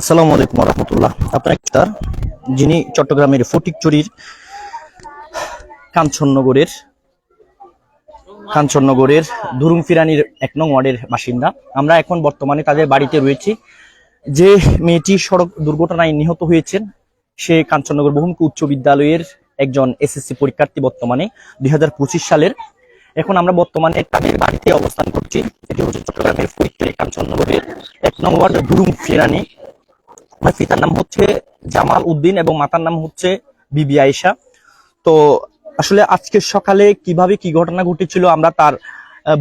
আসসালামু আলাইকুম রহমতুল্লাহ আপনার যিনি চট্টগ্রামের ফটিকচুরির কাঞ্চননগরের কাঞ্চননগরের দুরুং ফিরানির এক নং ওয়ার্ডের বাসিন্দা। আমরা এখন বর্তমানে তাদের বাড়িতে রয়েছি। যে মেয়েটি সড়ক দুর্ঘটনায় নিহত হয়েছেন, সে কাঞ্চননগর বহুমুখী উচ্চ বিদ্যালয়ের একজন এসএসসি পরীক্ষার্থী বর্তমানে দুই হাজার পঁচিশ সালের। এখন আমরা বর্তমানে তাদের বাড়িতে অবস্থান করছি। এটি হচ্ছে চট্টগ্রামের ফরিদপুরের কাঞ্চননগরের এক নং ওয়ার্ড দুরুং ফিরানি আমার পিতার নাম হচ্ছে জামাল উদ্দিন এবং মাতার নাম হচ্ছে বিবি আয়েশা। তো আসলে আজকে সকালে কীভাবে কি ঘটনা ঘটেছিল আমরা তার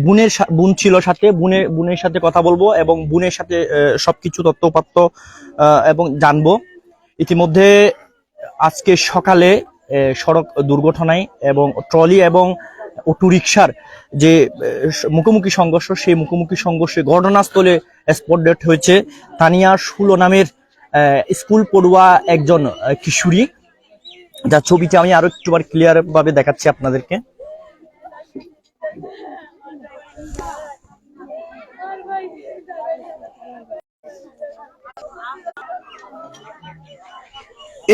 বোনের বোন ছিল সাথে, বোনের বোনের সাথে কথা বলব এবং বোনের সাথে সবকিছু তথ্যপাত্র এবং জানব। ইতিমধ্যে আজকে সকালে সড়ক দুর্ঘটনায় এবং ট্রলি এবং অটো রিক্সার যে মুখোমুখি সংঘর্ষ, সেই মুখোমুখি সংঘর্ষে ঘটনাস্থলে স্পট ডেট হয়েছে। তানিয়া শুলো নামের স্কুল পড়ুয়া একজন কিশোরী। যার ছবিটা আমি আরও একটুবার ক্লিয়ার ভাবে দেখাচ্ছি আপনাদেরকে।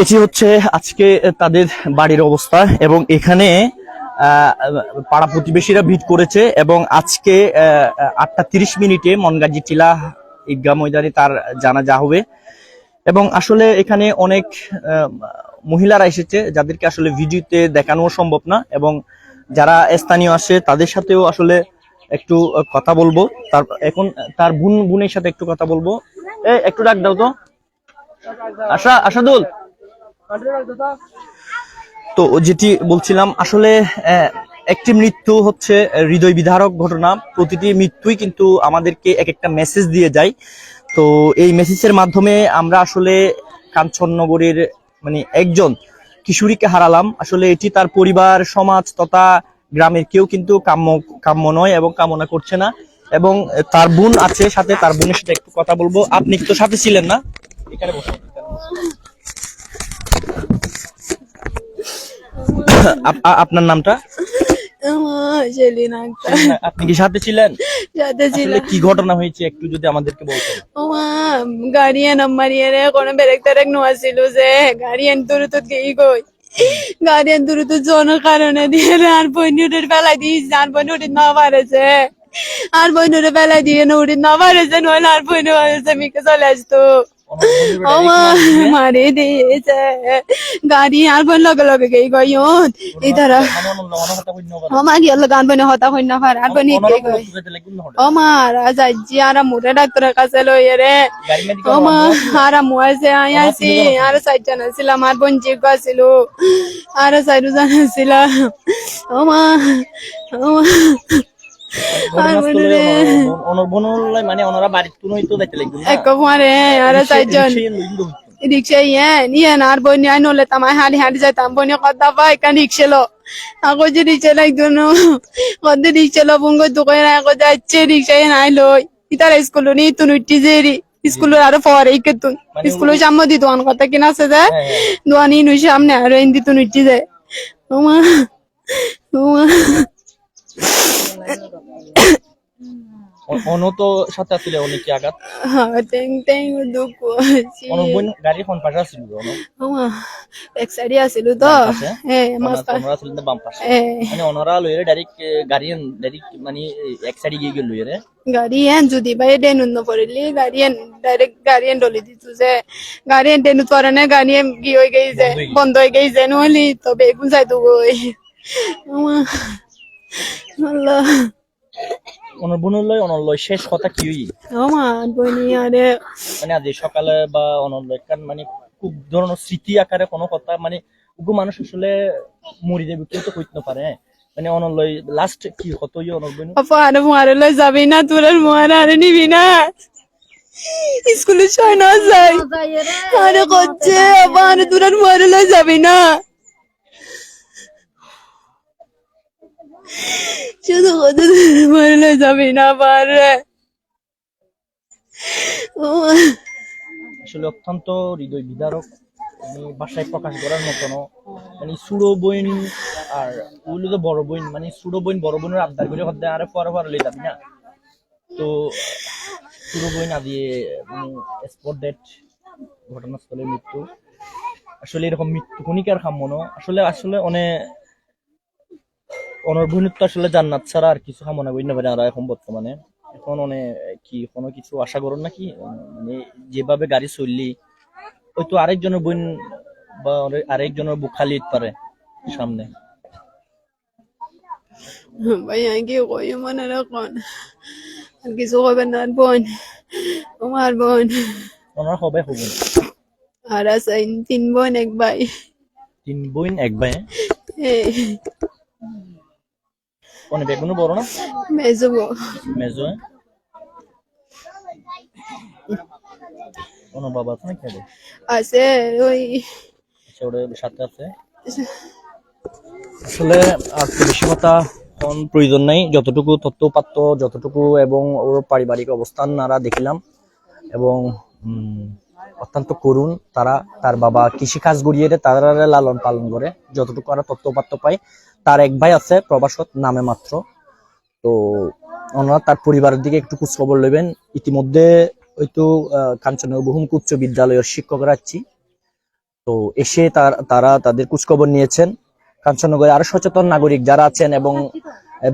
এটি হচ্ছে আজকে তাদের বাড়ির অবস্থা এবং এখানে পাড়া প্রতিবেশীরা ভিড় করেছে এবং আজকে আটটা তিরিশ মিনিটে মনগাজি টিলা ঈদগাহ ময়দানে তার জানাজা হবে। এবং আসলে এখানে অনেক মহিলারা এসেছে যাদেরকে আসলে ভিডিওতে দেখানো সম্ভব না এবং যারা স্থানীয় আসে তাদের সাথেও আসলে একটু কথা বলব। তার, এখন তার বোন, বোনের সাথে একটু কথা বলব। এ একটু ডাক দাও তো। আশা, আশাদুল। তো যেটি বলছিলাম, আসলে একটি মৃত্যু হচ্ছে হৃদয় বিধারক ঘটনা। প্রতিটি মৃত্যুই কিন্তু আমাদেরকে এক একটা মেসেজ দিয়ে যায়। তো এই মেসেজের মাধ্যমে আমরা আসলে কাঞ্চননগরের মানে একজন কিশোরীকে হারালাম। আসলে এটি তার পরিবার, সমাজ তথা গ্রামের কেউ কিন্তু কাম্য কাম্য নয় এবং কামনা করছে না। এবং তার বোন আছে সাথে, তার বোনের সাথে একটু কথা বলব। আপনি তো সাথে ছিলেন না? এখানে আ- আপনার নামটা? সেলিনা আক্তার আপনি কি সাথে ছিলেন? সাথে ছিল আসলে কি ঘটনা হয়েছে একটু যদি আমাদেরকে বলতেন? ওমা গাড়িয়ান আমারিয়ারে কোন বেরেক তেরেক যে গাড়িয়ান দূরে তো গেই গই গাড়িয়ান দূরে তো জনের কারণে দিয়ে আর বইনুরের বেলা দিস আর বইনুরে না পারেছে আর বইনুরে বেলা দিয়ে নুরি না পারেছে নয় আর পারেছে মিকে চলে আসতো। ওমা মারে দিয়েছে। গাড়ি আর বোন লগে লগে গেই গই তারা ওমা গিয়ে গান বনে হতা হই না পার আর বনি গেই গই। আমার আজাজি আর মুরে ডাক্তারের কাছে লইয়ে রে। ওমা আর মুয়াছে আই আছি আর সাইজন ছিল আমার বোন জিগ ছিল আর সাইরু জানা ছিল ওমা ওমা আর মনে রে। মানে ওনারা বাড়ির কোনো তো দেখতে লাগবে এক মারে আর সাইজন রিক্সা ইয়ে নিয়ে না আর বনি আই নলে তামাই হাঁটি হাঁটি যাইতাম বনি কথা পাই কান রিক্সা লো। আগো যে রিক্সা লাগতো না কত রিক্সা লো বঙ্গ দোকানে আগো যাচ্ছে রিক্সা নাই লই ইতার স্কুল নি উঠি যে স্কুল আরও পরে ইকে তুন। স্কুল সামনে দি দোকান কথা কিনা আছে যে দোকানি নু সামনে আর ইন্দি উঠি যায় ওমা ওমা অন তো সাথে আসলে অনেক আঘাত? হ্যাঁ টেং টেং দুঃখ অন বোন গাড়ি কোন পাশে আসছিল অন ওমা এক সাইডে আছিল তো? হ্যাঁ মাঝখানে ওনারা আসলে বাম পাশে? মানে লইরে ডাইরেক্ট গাড়ি ডাইরেক্ট মানে এক সাইডে গিয়ে গেল লইরে গাড়িয়ান যদি ভাই ডেনুন নপরিলি গাড়িয়ান ডাইরেক্ট গাড়িয়ান ডলি দিতু যে। গাড়িয়ান ডেনু পরে না গাড়িয়ান কি হয়ে গই যে বন্ধ হয়ে গই যে নহলি তো বেগুন যাই তো গই আল্লাহ। বোন লই শেষ কথা কি হই আমার বনি আরে। মানে আজ সকালে বা অনর লই কারণ মানে খুব ধরনের স্মৃতি আকারে কোনো কথা মানে উগু মানুষ আসলে মরি যাবে কেউ তো কইতে পারে? মানে অনর লই লাস্ট কি কত ইয়ে অনর বোন আপা আরে মারে লই যাবি না তোর আর আরে নিবি না। স্কুলে ছয় না যাই আরে করছে আপা আরে তোর মারে লই যাবি না। শুধু কত মারে যাবি না পারে আসলে অত্যন্ত হৃদয় বিদারক। বাসায় প্রকাশ করার মতন মানে সুড়ো বইন আর ওগুলো তো বড় বইন মানে সুড়ো বইন বড় বোনের আবদার করে হতে আরে পরে পরে যাবি না। তো সুড়ো বইন আদিয়ে মানে স্পট ডেট ঘটনাস্থলে মৃত্যু। আসলে এরকম মৃত্যু কণিকার কাম্য আসলে আসলে অনেক অনর্ভুনিত আসলে জান্নাত ছাড়া আর কিছু কামনা করি না পারে আমরা এখন বর্তমানে। এখন অনেক কি কোনো কিছু আশা করুন নাকি? মানে যেভাবে গাড়ি চললি হয়তো আরেকজনের বোন বা আরেকজনের বুক খালি পারে সামনে। ভাই আমি কি কই? মনে রাখন আর কিছু কবেন না আর বোন আমার বোন। ওনারা হবে হবেন আর আছে তিন বোন এক ভাই। তিন বোন এক ভাই অনেক বেগুনো বড় না? মেজবো মেজো কোনো বাবা আছে না খেলে আছে ওই আচ্ছা ওটা সাথে আছে। আসলে আর বেশি কথা এখন প্রয়োজন নেই যতটুকু তথ্যপাত্র যতটুকু এবং ওর পারিবারিক অবস্থান নারা দেখিলাম এবং অত্যন্ত করুণ তারা তার বাবা কৃষি কাজ গড়িয়ে তারা লালন পালন করে। যতটুকু আমরা তথ্যপাত্র পাই তার এক ভাই আছে প্রবাসত নামে মাত্র। তো ওনারা তার পরিবারের দিকে একটু খোঁজ খবর নেবেন। ইতিমধ্যে হয়তো আহ, কাঞ্চনগর বহুমুখী উচ্চ বিদ্যালয়ের শিক্ষকরা আছি তো এসে তার তারা তাদের খোঁজখবর নিয়েছেন। কাঞ্চননগরে আরও সচেতন নাগরিক যারা আছেন এবং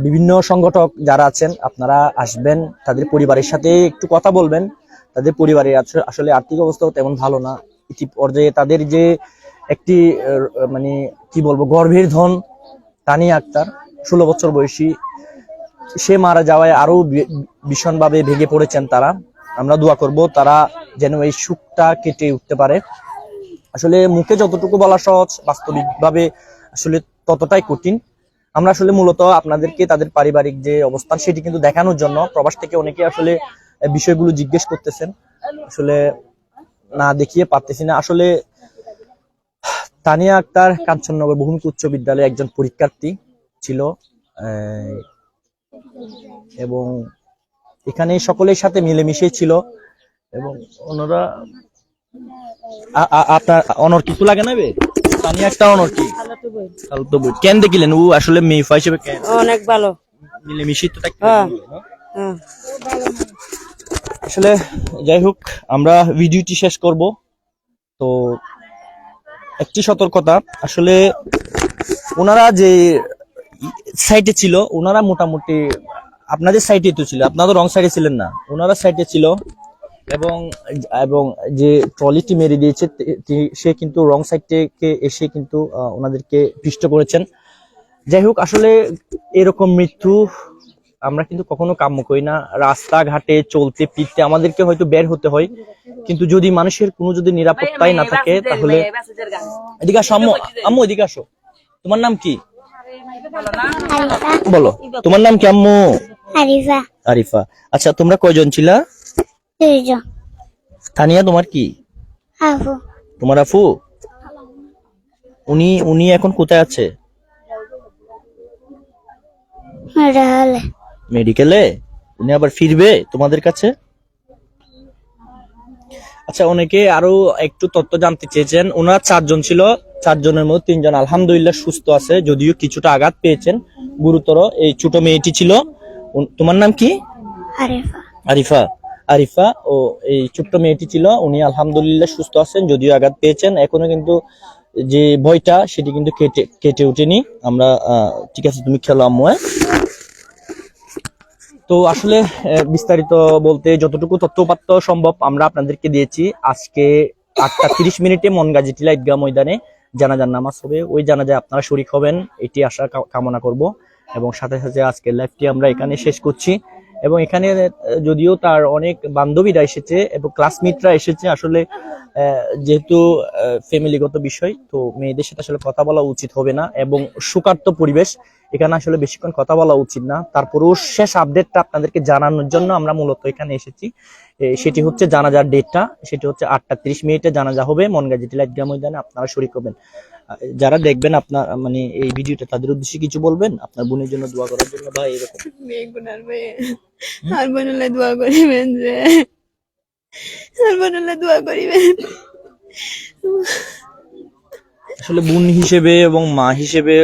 বিভিন্ন সংগঠক যারা আছেন আপনারা আসবেন তাদের পরিবারের সাথে একটু কথা বলবেন। তাদের পরিবারের আসলে আর্থিক অবস্থাও তেমন ভালো না। ইতি পর্যায়ে তাদের যে একটি মানে কি বলব গর্ভের ধন তানিয়া আক্তার, ষোলো বছর বয়সী। সে মারা যাওয়ায় আরও ভী- ভীষণভাবে ভেঙে পড়েছেন তারা। আমরা দোয়া করব তারা যেন এই সুখটা কেটে উঠতে পারে। আসলে মুখে যতটুকু বলা সহজ, বাস্তবিকভাবে আসলে ততটাই কঠিন। আমরা আসলে মূলত আপনাদেরকে তাদের পারিবারিক যে অবস্থান, সেটি কিন্তু দেখানোর জন্য প্রবাস থেকে অনেকে আসলে বিষয়গুলো জিজ্ঞেস করতেছেন। আসলে না দেখিয়ে পারতেছি না। আসলে তানিয়া আক্তার কাঞ্চননগর বহুমুখী উচ্চ বিদ্যালয়ে একজন পরীক্ষার্থী ছিল আহ, এবং এখানে সকলের সাথে মিলেমিশে ছিল এবং ওনারা আপনার অনর কিছু লাগে না বে তানি একটা অনর কি? খালাতো বোন। কেন দেখিলেন? ও আসলে মেফা হিসেবে কেন? অনেক ভালো। মিলেমিশে তো থাকতে হ্যাঁ। হ্যাঁ। আসলে যাই হোক আমরা ভিডিওটি শেষ করব। তো একটি সতর্কতা। আসলে ওনারা যে সাইটে ছিল, ওনারা মোটামুটি আপনাদের সাইটে তো ছিল, আপনারা তো রং সাইডে ছিলেন না। ওনারা সাইটে ছিল এবং এবং যে ট্রলিটি মেরে দিয়েছে সে কিন্তু রং সাইড থেকে এসে কিন্তু ওনাদেরকে পিষ্ট করেছেন। যাই হোক, আসলে এরকম মৃত্যু আমরা কিন্তু কখনো কাম্য করি না। রাস্তাঘাটে চলতে ফিরতে আমাদেরকে হয়তো বের হতে হয়। কিন্তু যদি মানুষের কোনো যদি নিরাপত্তাই না থাকে তাহলে এদিকে আসো আম্মু আম্মু এদিকে আসো। তোমার নাম কি? বলো তোমার নাম কি আম্মু? আরিফা আরিফা আচ্ছা তোমরা কয়জন ছিলা? দুইজন। তানিয়া তোমার কি? আফু। তোমার আফু? উনি উনি এখন কোথায় আছে? রাহলে। মেডিকেলে উনি আবার ফিরবে তোমাদের কাছে? আচ্ছা অনেকে আরও একটু তথ্য জানতে চেয়েছেন। ওনারা চারজন ছিল চারজনের মধ্যে তিনজন আলহামদুলিল্লাহ সুস্থ আছে যদিও কিছুটা আঘাত পেয়েছেন। গুরুতর এই ছোট মেয়েটি ছিল। তোমার নাম কি? আরিফা। আরিফা। ও এই ছোট্ট মেয়েটি ছিল উনি আলহামদুলিল্লাহ সুস্থ আছেন যদিও আঘাত পেয়েছেন। এখনও কিন্তু যে ভয়টা সেটি কিন্তু কেটে কেটে ওঠেনি। আমরা ঠিক আছে তুমি খেলো আম্মু হ্যাঁ? তো আসলে বিস্তারিত বলতে যতটুকু তথ্যপাত্র সম্ভব আমরা আপনাদেরকে দিয়েছি। আজকে আটটা তিরিশ মিনিটে মনগাজী টিলা ঈদগাহ ময়দানে জানাজার নামাজ হবে। ওই জানাজায় আপনারা শরিক হবেন, এটি আশা কামনা করব। এবং সাথে সাথে আজকের লাইভটি আমরা এখানে শেষ করছি। এবং এখানে যদিও তার অনেক বান্ধবীরা এসেছে এবং ক্লাসমেটরা এসেছে আসলে যেহেতু ফ্যামিলিগত বিষয়, তো মেয়েদের সাথে আসলে কথা বলা উচিত হবে না এবং সুকার্ত পরিবেশ, এখানে আসলে বেশিক্ষণ কথা বলা উচিত না। তারপরেও শেষ আপডেটটা আপনাদেরকে জানানোর জন্য আমরা মূলত এখানে এসেছি। সেটি হচ্ছে জানাজার ডেটটা সেটি হচ্ছে আটটা তিরিশ মিনিটে জানাজা হবে। মনগাজি টিলাইট গ্রাম ময়দানে, আপনারা শরিক হবেন। যারা দেখবেন আপনার মানে এই ভিডিওটা তাদের উদ্দেশ্যে কিছু বলবেন? আপনার বোনের জন্য দোয়া করার জন্য বা এরকম? বেগুনার মেয়ে। আর দোয়া করিবেন যে আর বোনলে দোয়া করিবেন। আসলে বোন হিসেবে এবং মা হিসেবে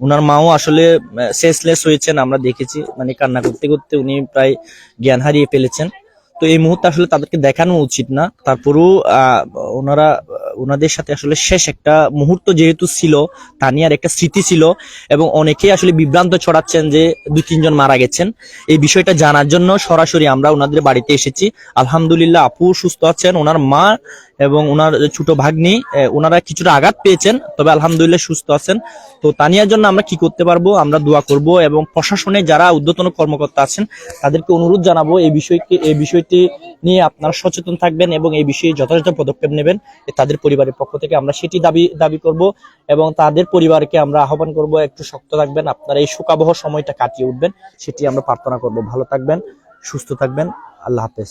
ওনার মাও আসলে সেন্সলেস হয়েছেন আমরা দেখেছি। মানে কান্না করতে করতে উনি প্রায় জ্ঞান হারিয়ে ফেলেছেন। তো এই মুহূর্তে আসলে তাদেরকে দেখানো উচিত না। তারপরেও আহ, ওনারা ওনাদের সাথে আসলে শেষ একটা মুহূর্ত যেহেতু ছিল তানিয়ার একটা স্মৃতি ছিল এবং অনেকেই আসলে বিভ্রান্ত ছড়াচ্ছেন যে দুই, তিনজন মারা গেছেন। এই বিষয়টা জানার জন্য সরাসরি আমরা ওনাদের বাড়িতে এসেছি। আলহামদুলিল্লাহ আপু সুস্থ আছেন, ওনার মা এবং ওনার ছোট ভাগ্নি ওনারা কিছুটা আঘাত পেয়েছেন, তবে আলহামদুলিল্লাহ সুস্থ আছেন। তো তানিয়ার জন্য আমরা কি করতে পারব? আমরা দোয়া করব এবং প্রশাসনে যারা ঊর্ধ্বতন কর্মকর্তা আছেন, তাদেরকে অনুরোধ জানাব এই বিষয়কে, এই বিষয়টি নিয়ে আপনারা সচেতন থাকবেন এবং এই বিষয়ে যথাযথ পদক্ষেপ নেবেন। তাদের পরিবারের পক্ষ থেকে আমরা সেটি দাবি দাবি করব এবং তাদের পরিবারকে আমরা আহ্বান করব, একটু শক্ত থাকবেন, আপনারা এই শোকাবহ সময়টা কাটিয়ে উঠবেন, সেটি আমরা প্রার্থনা করব। ভালো থাকবেন, সুস্থ থাকবেন, আল্লাহ হাফেজ।